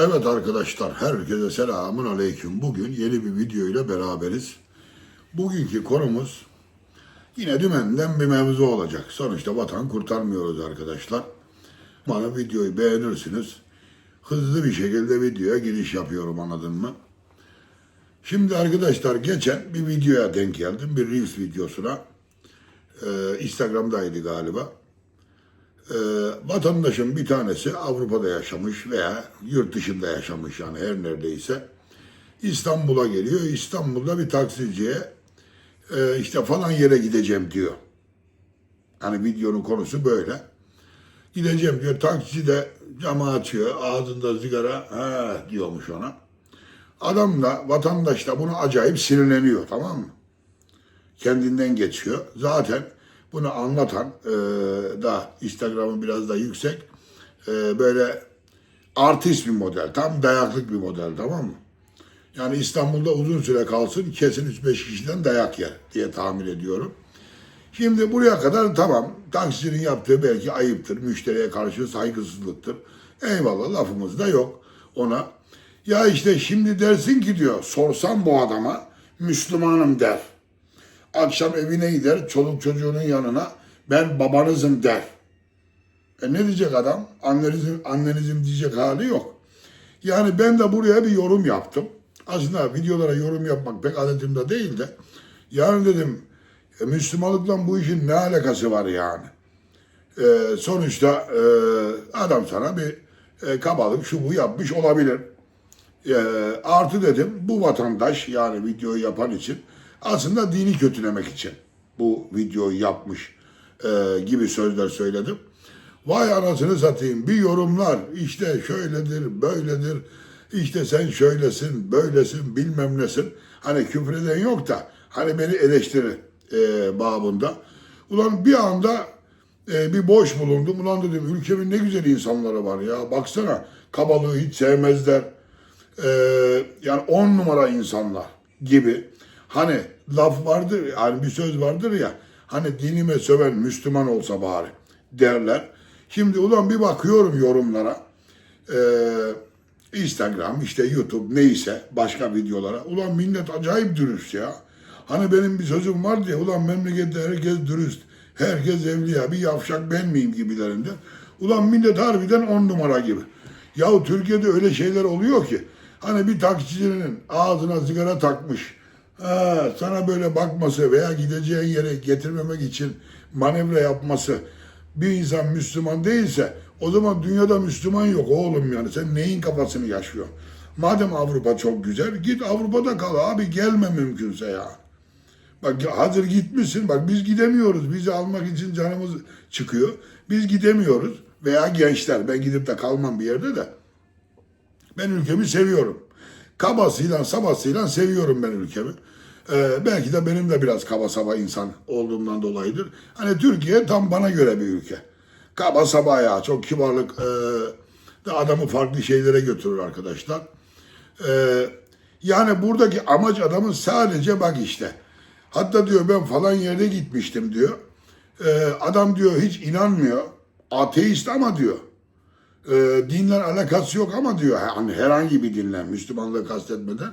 Evet arkadaşlar, herkese selamun aleyküm. Bugün yeni bir video ile beraberiz. Bugünkü konumuz yine dümenden bir mevzu olacak. Sonuçta vatan kurtarmıyoruz arkadaşlar. Bana videoyu beğenirsiniz. Hızlı bir şekilde videoya giriş yapıyorum anladın mı? Şimdi arkadaşlar geçen bir videoya denk geldim. Bir Reels videosuna. Ee, Instagram'daydı galiba. Ee, vatandaşın bir tanesi Avrupa'da yaşamış veya yurt dışında yaşamış yani her neredeyse. İstanbul'a geliyor. İstanbul'da bir taksiciye e, işte falan yere gideceğim diyor. Hani videonun konusu böyle. Gideceğim diyor. Taksici de camı açıyor. Ağzında sigara ha diyormuş ona. Adam da vatandaş da bunu acayip sinirleniyor tamam mı? kendinden geçiyor. Zaten bunu anlatan e, da Instagram'ı biraz da yüksek e, böyle artist bir model. Tam dayaklık bir model tamam mı? Yani İstanbul'da uzun süre kalsın kesin 3-5 kişiden dayak yer diye tahmin ediyorum. Şimdi buraya kadar tamam taksicinin yaptığı belki ayıptır. Müşteriye karşı saygısızlıktır. Eyvallah lafımız da yok ona. Ya işte şimdi dersin ki diyor sorsam bu adama Müslümanım der. Akşam evine gider çoluk çocuğunun yanına ben babanızım der. E ne diyecek adam? Annenizim, annenizim diyecek hali yok. Yani ben de buraya bir yorum yaptım. Aslında videolara yorum yapmak pek adetimde değil de. Yani dedim e, Müslümanlıkla bu işin ne alakası var yani? E, sonuçta e, adam sana bir e, kabalık şu bu yapmış olabilir. E, artı dedim bu vatandaş yani videoyu yapan için aslında dini kötülemek için bu videoyu yapmış e, gibi sözler söyledim. Vay anasını satayım bir yorumlar işte şöyledir böyledir işte sen şöylesin böylesin bilmem nesin. Hani küfreden yok da hani beni eleştiri e, babında. Ulan bir anda e, bir boş bulundum. Ulan dedim ülkemin ne güzel insanları var ya. Baksana kabalığı hiç sevmezler. E, yani on numara insanlar gibi. Hani laf vardır, yani bir söz vardır ya. Hani dinime söven Müslüman olsa bari derler. Şimdi ulan bir bakıyorum yorumlara. E, Instagram, işte YouTube neyse başka videolara. Ulan millet acayip dürüst ya. Hani benim bir sözüm var diye ulan memlekette herkes dürüst. Herkes evliya bir yavşak ben miyim gibilerinden. Ulan millet harbiden on numara gibi. Yahu Türkiye'de öyle şeyler oluyor ki. Hani bir taksicinin ağzına sigara takmış. Ha, sana böyle bakması veya gideceğin yere getirmemek için manevra yapması bir insan Müslüman değilse o zaman dünyada Müslüman yok oğlum yani. Sen neyin kafasını yaşıyorsun? Madem Avrupa çok güzel git Avrupa'da kal abi gelme mümkünse ya. Bak hazır gitmişsin bak biz gidemiyoruz. Bizi almak için canımız çıkıyor. Biz gidemiyoruz veya gençler ben gidip de kalmam bir yerde de. Ben ülkemi seviyorum. Kabasıyla sabasıyla seviyorum ben ülkemi. Ee, belki de benim de biraz kaba saba insan olduğumdan dolayıdır. Hani Türkiye tam bana göre bir ülke. Kaba saba ya çok kibarlık e, da adamı farklı şeylere götürür arkadaşlar. Ee, yani buradaki amaç adamın sadece bak işte. Hatta diyor ben falan yerde gitmiştim diyor. Ee, adam diyor hiç inanmıyor. Ateist ama diyor. Ee, dinle alakası yok ama diyor. Hani herhangi bir dinle Müslümanlığı kastetmeden.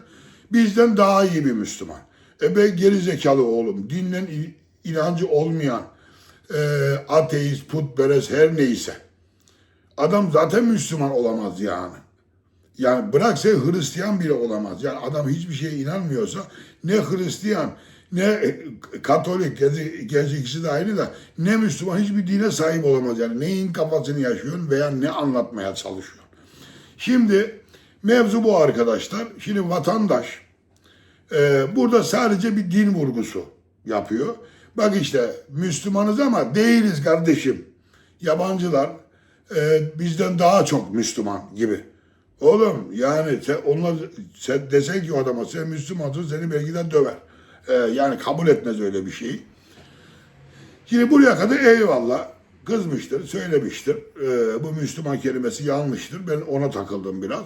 Bizden daha iyi bir Müslüman. E be geri zekalı oğlum. Dinle in- inancı olmayan e, ateist, putperest her neyse. Adam zaten Müslüman olamaz yani. Yani bırak sen Hristiyan bile olamaz. Yani adam hiçbir şeye inanmıyorsa ne Hristiyan ne Katolik, gerçi, gerçi ikisi de aynı da ne Müslüman hiçbir dine sahip olamaz. Yani neyin kafasını yaşıyorsun veya ne anlatmaya çalışıyorsun. Şimdi mevzu bu arkadaşlar. Şimdi vatandaş e, burada sadece bir din vurgusu yapıyor. Bak işte Müslümanız ama değiliz kardeşim. Yabancılar e, bizden daha çok Müslüman gibi. Oğlum yani sen, onlar, sen desen ki o adama sen Müslümansın seni belki de döver. E, yani kabul etmez öyle bir şeyi. Şimdi buraya kadar eyvallah kızmıştır, söylemiştir. E, bu Müslüman kelimesi yanlıştır. Ben ona takıldım biraz.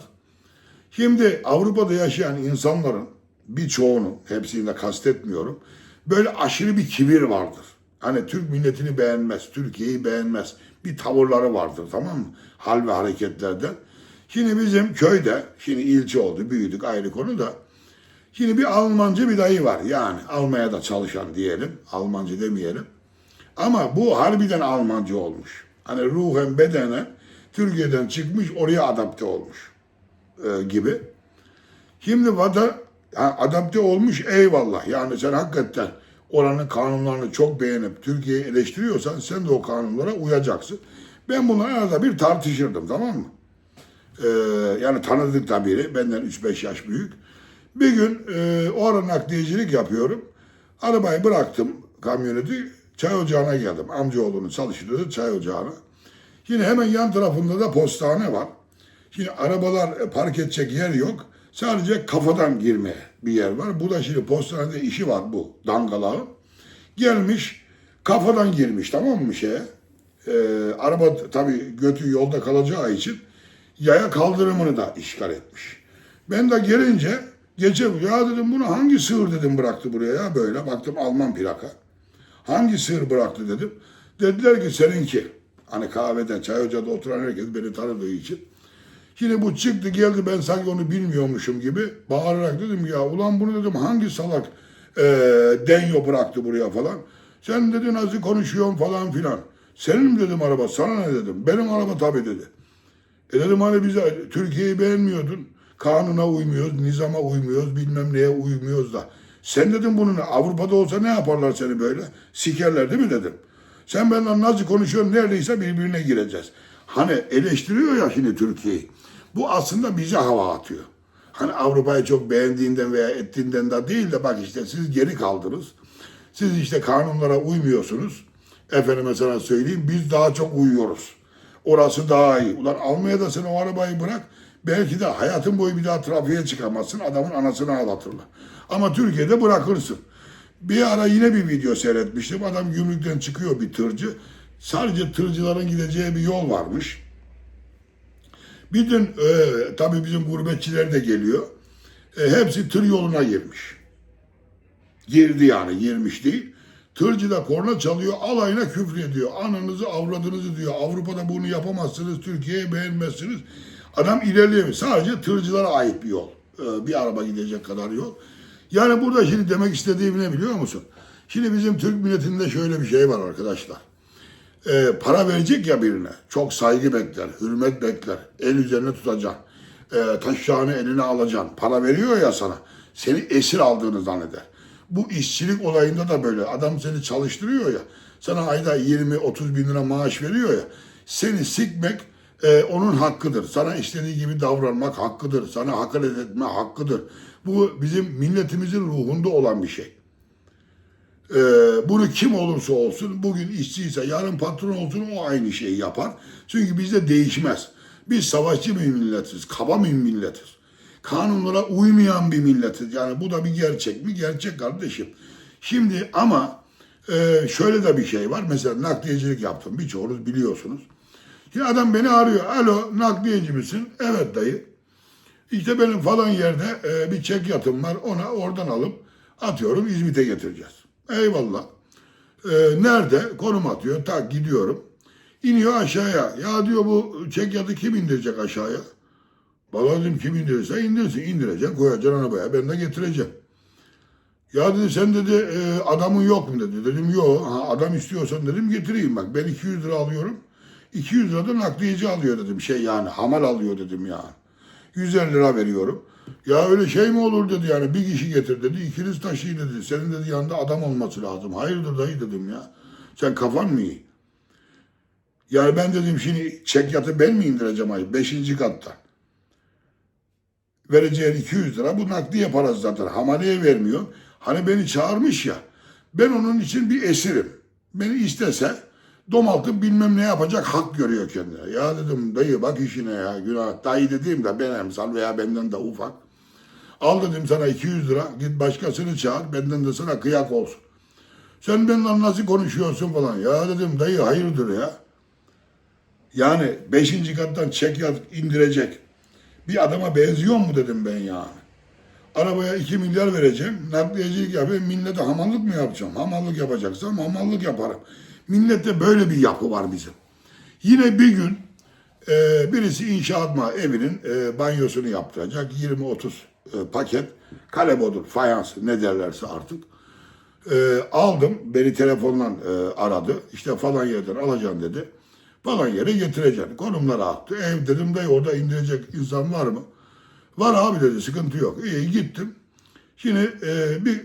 Şimdi Avrupa'da yaşayan insanların birçoğunun, hepsini de kastetmiyorum, böyle aşırı bir kibir vardır. Hani Türk milletini beğenmez, Türkiye'yi beğenmez. Bir tavırları vardır tamam mı? Hal ve hareketlerden. Şimdi bizim köyde, şimdi ilçe oldu, büyüdük ayrı konu da. Şimdi bir Almancı bir dayı var. Yani Almanya'da çalışan diyelim. Almancı demeyelim. Ama bu harbiden Almancı olmuş. Hani ruhen bedenen Türkiye'den çıkmış oraya adapte olmuş e, gibi. Şimdi vatan ha, adapte olmuş eyvallah. Yani sen hakikaten oranın kanunlarını çok beğenip Türkiye'yi eleştiriyorsan sen de o kanunlara uyacaksın. Ben bunları arada bir tartışırdım tamam mı? Ee, yani tanıdık da biri benden 3-5 yaş büyük. Bir gün e, o nakliyecilik yapıyorum. Arabayı bıraktım kamyoneti çay ocağına geldim. Amcaoğlunun çalıştırdığı çay ocağına. Yine hemen yan tarafında da postane var. Şimdi arabalar e, park edecek yer yok. Sadece kafadan girmeye bir yer var. Bu da şimdi postanede işi var bu dangalağın. Gelmiş kafadan girmiş tamam mı şeye? Ee, araba tabii götü yolda kalacağı için yaya kaldırımını da işgal etmiş. Ben de gelince gece ya dedim bunu hangi sığır dedim bıraktı buraya ya böyle baktım Alman plaka. Hangi sığır bıraktı dedim. Dediler ki seninki. Hani kahvede çay ocağında oturan herkes beni tanıdığı için. Şimdi bu çıktı geldi ben sanki onu bilmiyormuşum gibi bağırarak dedim ya ulan bunu dedim hangi salak e, denyo bıraktı buraya falan. Sen dedi nasıl konuşuyorsun falan filan. Senin mi dedim araba sana ne dedim. Benim araba tabii dedi. E dedim hani biz Türkiye'yi beğenmiyordun. Kanuna uymuyoruz, nizama uymuyoruz, bilmem neye uymuyoruz da. Sen dedim bunu? Avrupa'da olsa ne yaparlar seni böyle? Sikerler değil mi dedim. Sen benden nasıl konuşuyorsun neredeyse birbirine gireceğiz. Hani eleştiriyor ya şimdi Türkiye'yi. Bu aslında bize hava atıyor. Hani Avrupa'yı çok beğendiğinden veya ettiğinden de değil de bak işte siz geri kaldınız. Siz işte kanunlara uymuyorsunuz. Efendime sana söyleyeyim biz daha çok uyuyoruz. Orası daha iyi. Ulan Almanya'da sen o arabayı bırak. Belki de hayatın boyu bir daha trafiğe çıkamazsın. Adamın anasını ağlatırlar. Ama Türkiye'de bırakırsın. Bir ara yine bir video seyretmiştim. Adam gümrükten çıkıyor bir tırcı. Sadece tırcıların gideceği bir yol varmış. Bir gün e, tabii bizim gurbetçiler de geliyor. E, hepsi tır yoluna girmiş. Girdi yani girmiş değil. Tırcı da korna çalıyor alayına küfür ediyor. Ananızı avradınızı diyor. Avrupa'da bunu yapamazsınız. Türkiye'yi beğenmezsiniz. Adam ilerleyemiyor. Sadece tırcılara ait bir yol. E, bir araba gidecek kadar yol. Yani burada şimdi demek istediğim ne biliyor musun? Şimdi bizim Türk milletinde şöyle bir şey var arkadaşlar. Ee, para verecek ya birine. Çok saygı bekler, hürmet bekler. El üzerine tutacaksın. Ee, taşağını eline alacaksın. Para veriyor ya sana. Seni esir aldığını zanneder. Bu işçilik olayında da böyle. Adam seni çalıştırıyor ya. Sana ayda 20-30 bin lira maaş veriyor ya. Seni sikmek e, onun hakkıdır. Sana istediği gibi davranmak hakkıdır. Sana hakaret etme hakkıdır. Bu bizim milletimizin ruhunda olan bir şey. Ee, bunu kim olursa olsun bugün işçiyse yarın patron olsun o aynı şeyi yapar. Çünkü bizde değişmez. Biz savaşçı bir milletiz, kaba bir milletiz. Kanunlara uymayan bir milletiz. Yani bu da bir gerçek mi? Gerçek kardeşim. Şimdi ama e, şöyle de bir şey var. Mesela nakliyecilik yaptım. Birçoğunuz biliyorsunuz. Şimdi adam beni arıyor. Alo nakliyeci misin? Evet dayı. İşte benim falan yerde e, bir çek yatım var. Ona oradan alıp atıyorum İzmit'e getireceğiz. Eyvallah. E, nerede? Konum atıyor. Tak gidiyorum. İniyor aşağıya. Ya diyor bu çek yatı kim indirecek aşağıya? Vallahi dedim kim indirirse indirsin. İndirecek koyacaksın arabaya. Ben de getireceğim. Ya dedi sen dedi e, adamın yok mu dedi. Dedim yok. Adam istiyorsan dedim getireyim bak. Ben 200 lira alıyorum. 200 lira da nakliyeci alıyor dedim. Şey yani hamal alıyor dedim ya. 150 lira veriyorum. Ya öyle şey mi olur dedi yani bir kişi getir dedi. ikiniz taşıyın dedi. Senin dedi yanında adam olması lazım. Hayırdır dayı dedim ya. Sen kafan mı iyi? Yani ben dedim şimdi çek yatı ben mi indireceğim ay? Beşinci katta. Vereceğin 200 lira bu nakliye parası zaten. Hamaleye vermiyor. Hani beni çağırmış ya. Ben onun için bir esirim. Beni istese domaltıp bilmem ne yapacak hak görüyor kendine. Ya dedim dayı bak işine ya günah. Dayı dediğim de ben emsal veya benden de ufak. Al dedim sana 200 lira git başkasını çağır benden de sana kıyak olsun. Sen benimle nasıl konuşuyorsun falan. Ya dedim dayı hayırdır ya. Yani beşinci kattan çek indirecek. Bir adama benziyor mu dedim ben yani. Arabaya 2 milyar vereceğim. Nakliyecilik yapayım. Millete hamallık mı yapacağım? Hamallık yapacaksam hamallık yaparım. Millette böyle bir yapı var bizim. Yine bir gün Ee, birisi inşaat ma evinin e, banyosunu yaptıracak. 20-30 e, paket kalebodur, fayans ne derlerse artık. Ee, aldım. Beni telefonla e, aradı. İşte falan yerden alacaksın dedi. Falan yere getireceksin. Konumları attı. Ev dedim de orada indirecek insan var mı? Var abi dedi sıkıntı yok. İyi gittim. Şimdi e, bir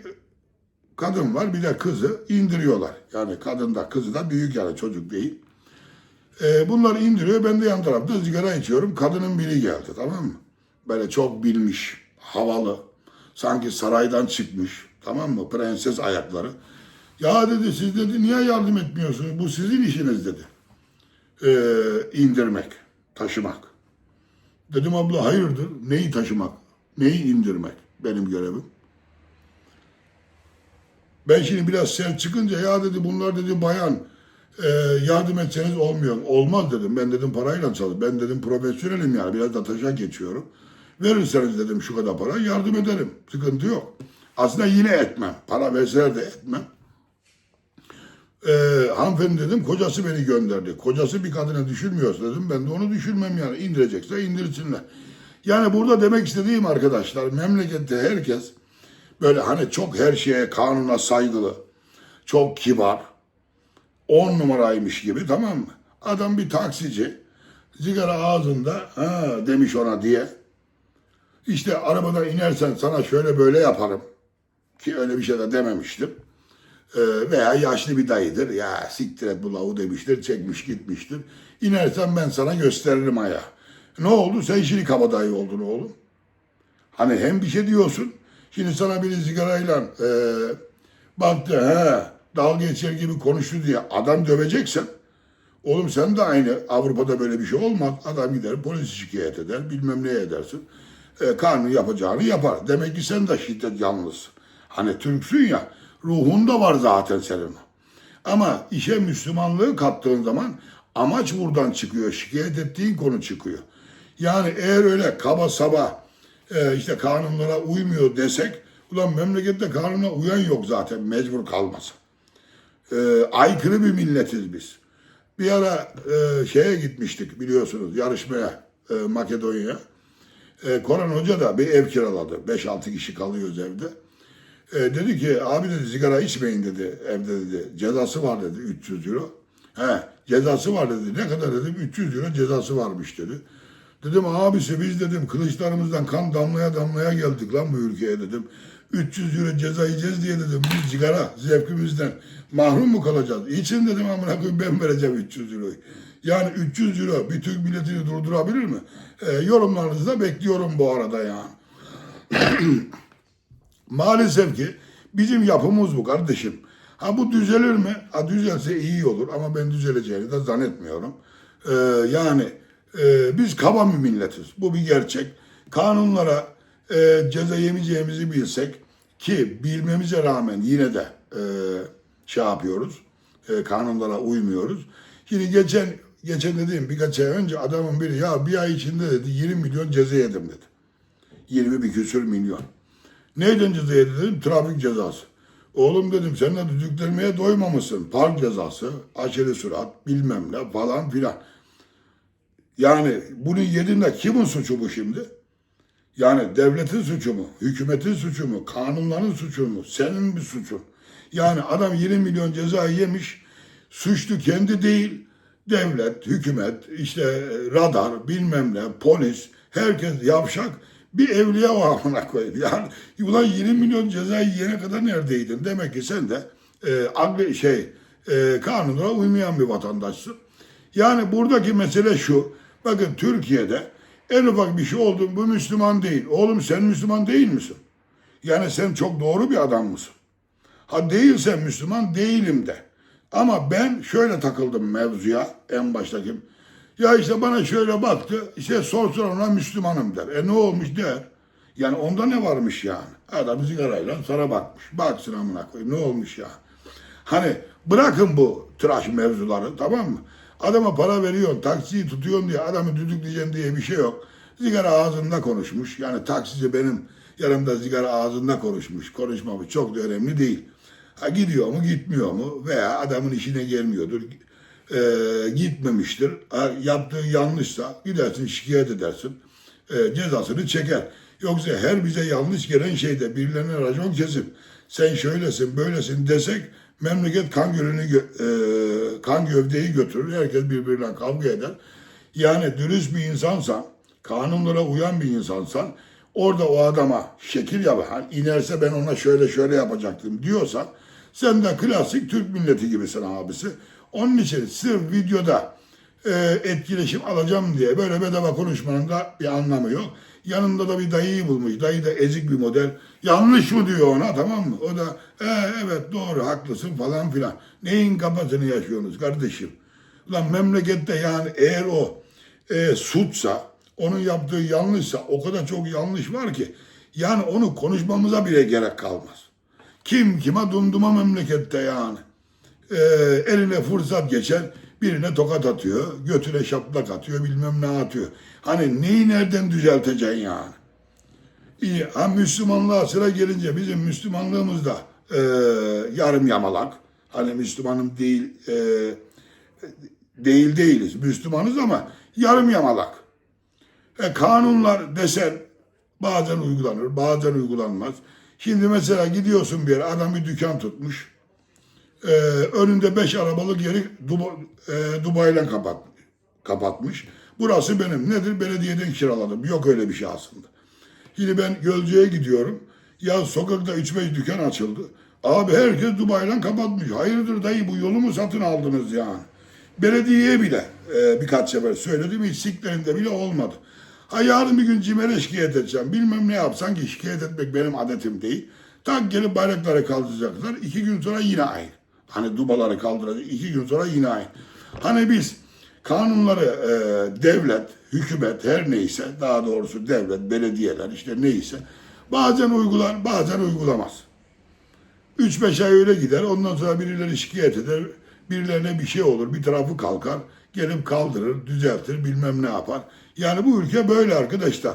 kadın var bir de kızı indiriyorlar. Yani kadın da kızı da büyük yani çocuk değil. E, bunları indiriyor. Ben de yan tarafta sigara içiyorum. Kadının biri geldi tamam mı? Böyle çok bilmiş, havalı. Sanki saraydan çıkmış. Tamam mı? Prenses ayakları. Ya dedi siz dedi niye yardım etmiyorsunuz? Bu sizin işiniz dedi. E, indirmek, taşımak. Dedim abla hayırdır? Neyi taşımak? Neyi indirmek? Benim görevim. Ben şimdi biraz sert çıkınca ya dedi bunlar dedi bayan e, yardım etseniz olmuyor. Olmaz dedim. Ben dedim parayla çalış. Ben dedim profesyonelim yani biraz da taşa geçiyorum. Verirseniz dedim şu kadar para yardım ederim. Sıkıntı yok. Aslında yine etmem. Para verseler de etmem. E, hanımefendi dedim kocası beni gönderdi. Kocası bir kadına düşürmüyorsa dedim ben de onu düşürmem yani. indirecekse indirsinler. Yani burada demek istediğim arkadaşlar memlekette herkes böyle hani çok her şeye kanuna saygılı, çok kibar, on numaraymış gibi tamam mı? Adam bir taksici, sigara ağzında ha demiş ona diye. İşte arabadan inersen sana şöyle böyle yaparım. Ki öyle bir şey de dememiştim. Ee, veya yaşlı bir dayıdır. Ya siktir et bu demiştir. Çekmiş gitmiştir. İnersen ben sana gösteririm ayağı. Ne oldu? Sen şimdi kabadayı oldun oğlum. Hani hem bir şey diyorsun. Şimdi sana biri sigarayla e, baktı he dalga geçer gibi konuştu diye adam döveceksen oğlum sen de aynı Avrupa'da böyle bir şey olmaz. Adam gider polis şikayet eder bilmem ne edersin. E, kanun yapacağını yapar. Demek ki sen de şiddet yanlısın. Hani Türksün ya ruhunda var zaten senin. Ama işe Müslümanlığı kattığın zaman amaç buradan çıkıyor. Şikayet ettiğin konu çıkıyor. Yani eğer öyle kaba saba e, işte kanunlara uymuyor desek ulan memlekette kanuna uyan yok zaten mecbur kalmasın. E, aykırı bir milletiz biz. Bir ara e, şeye gitmiştik biliyorsunuz yarışmaya e, Makedonya'ya. E, Koran Hoca da bir ev kiraladı. 5-6 kişi kalıyoruz evde. E, dedi ki abi dedi sigara içmeyin dedi evde dedi. Cezası var dedi 300 euro. He cezası var dedi. Ne kadar dedim 300 euro cezası varmış dedi. Dedim abisi biz dedim kılıçlarımızdan kan damlaya damlaya geldik lan bu ülkeye dedim. 300 euro ceza yiyeceğiz diye dedim biz sigara zevkimizden mahrum mu kalacağız? İçin dedim amına koyayım ben vereceğim 300 euroyu. Yani 300 euro bir Türk milletini durdurabilir mi? E, yorumlarınızı da bekliyorum bu arada yani. Maalesef ki bizim yapımız bu kardeşim. Ha bu düzelir mi? Ha düzelse iyi olur ama ben düzeleceğini de zannetmiyorum. Ee, yani e, biz kaba bir milletiz. Bu bir gerçek. Kanunlara e, ceza yemeyeceğimizi bilsek ki bilmemize rağmen yine de e, şey yapıyoruz. E, kanunlara uymuyoruz. Şimdi geçen geçen dediğim birkaç ay önce adamın biri ya bir ay içinde dedi 20 milyon ceza yedim dedi. 20 bir küsür milyon. Neyden ceza yedi dedim? Trafik cezası. Oğlum dedim sen de düdüklenmeye doymamışsın. Park cezası, aşırı sürat, bilmem ne falan filan. Yani bunu yediğinde kimin suçu bu şimdi? Yani devletin suçu mu? Hükümetin suçu mu? Kanunların suçu mu? Senin bir suçun. Yani adam 20 milyon ceza yemiş. Suçlu kendi değil. Devlet, hükümet, işte radar, bilmem ne, polis, herkes yavşak bir evliya var amına koyayım. Yani ulan 20 milyon cezayı yiyene kadar neredeydin? Demek ki sen de e, şey e, kanunlara uymayan bir vatandaşsın. Yani buradaki mesele şu. Bakın Türkiye'de en ufak bir şey oldu bu Müslüman değil. Oğlum sen Müslüman değil misin? Yani sen çok doğru bir adam mısın? Ha değilsen Müslüman değilim de. Ama ben şöyle takıldım mevzuya en baştaki. Ya işte bana şöyle baktı. işte sorsun ona Müslümanım der. E ne olmuş der. Yani onda ne varmış yani? Adam sigarayla sana bakmış. Baksın amına koyayım ne olmuş ya. Hani bırakın bu tıraş mevzuları tamam mı? Adama para veriyorsun, taksiyi tutuyorsun diye adamı düdükleyeceksin diye bir şey yok. Sigara ağzında konuşmuş. Yani taksici benim yanımda sigara ağzında konuşmuş. Konuşmamış çok da önemli değil. Ha gidiyor mu gitmiyor mu veya adamın işine gelmiyordur. e, gitmemiştir. Ha, Yaptığı yanlışsa gidersin şikayet edersin. E, cezasını çeker. Yoksa her bize yanlış gelen şeyde birilerine racon kesip sen şöylesin böylesin desek memleket kan gölünü gö- e, kan gövdeyi götürür. Herkes birbiriyle kavga eder. Yani dürüst bir insansan, kanunlara uyan bir insansan orada o adama şekil yap. Hani inerse ben ona şöyle şöyle yapacaktım diyorsan sen de klasik Türk milleti gibisin abisi. Onun için sırf videoda e, etkileşim alacağım diye böyle bedava konuşmanın da bir anlamı yok. Yanında da bir dayıyı bulmuş. Dayı da ezik bir model. Yanlış mı diyor ona tamam mı? O da e, evet doğru haklısın falan filan. Neyin kafasını yaşıyorsunuz kardeşim? Lan memlekette yani eğer o e, suçsa, onun yaptığı yanlışsa o kadar çok yanlış var ki yani onu konuşmamıza bile gerek kalmaz. Kim kime dumduma memlekette yani. E, eline fırsat geçer birine tokat atıyor, götüne şaplak atıyor, bilmem ne atıyor. Hani neyi nereden düzelteceksin yani? İyi, ha Müslümanlığa sıra gelince bizim Müslümanlığımızda e, yarım yamalak. Hani Müslümanım değil, e, değil değiliz. Müslümanız ama yarım yamalak. E, kanunlar desen bazen uygulanır, bazen uygulanmaz. Şimdi mesela gidiyorsun bir yere, adam bir dükkan tutmuş. E, önünde beş arabalık yeri Duba, e, Dubai'yle kapat, kapatmış. Burası benim. Nedir? Belediyeden kiraladım. Yok öyle bir şey aslında. Şimdi ben Gölcük'e gidiyorum. Ya sokakta 3-5 dükkan açıldı. Abi herkes Dubai'den kapatmış. Hayırdır dayı bu yolu mu satın aldınız yani? Belediyeye bile e, birkaç sefer söyledim. Hiç siklerinde bile olmadı. Ha yarın bir gün CİMER'e şikayet edeceğim. Bilmem ne yapsan ki şikayet etmek benim adetim değil. Tak gelip bayrakları kaldıracaklar. İki gün sonra yine aynı. Hani dubaları kaldıracak. iki gün sonra yine aynı. Hani biz kanunları e, devlet, hükümet her neyse daha doğrusu devlet, belediyeler işte neyse bazen uygular bazen uygulamaz. 3-5 ay öyle gider ondan sonra birileri şikayet eder birilerine bir şey olur bir tarafı kalkar gelip kaldırır düzeltir bilmem ne yapar. Yani bu ülke böyle arkadaşlar.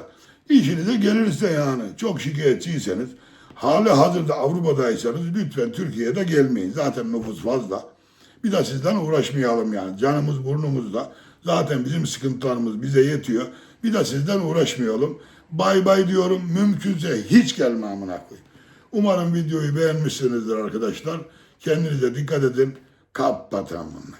İşinize gelirse yani çok şikayetçiyseniz hali hazırda Avrupa'daysanız lütfen Türkiye'de gelmeyin. Zaten nüfus fazla. Bir de sizden uğraşmayalım yani. Canımız burnumuzda. Zaten bizim sıkıntılarımız bize yetiyor. Bir de sizden uğraşmayalım. Bay bay diyorum. Mümkünse hiç gelme amına. Umarım videoyu beğenmişsinizdir arkadaşlar. Kendinize dikkat edin. Kapat amına.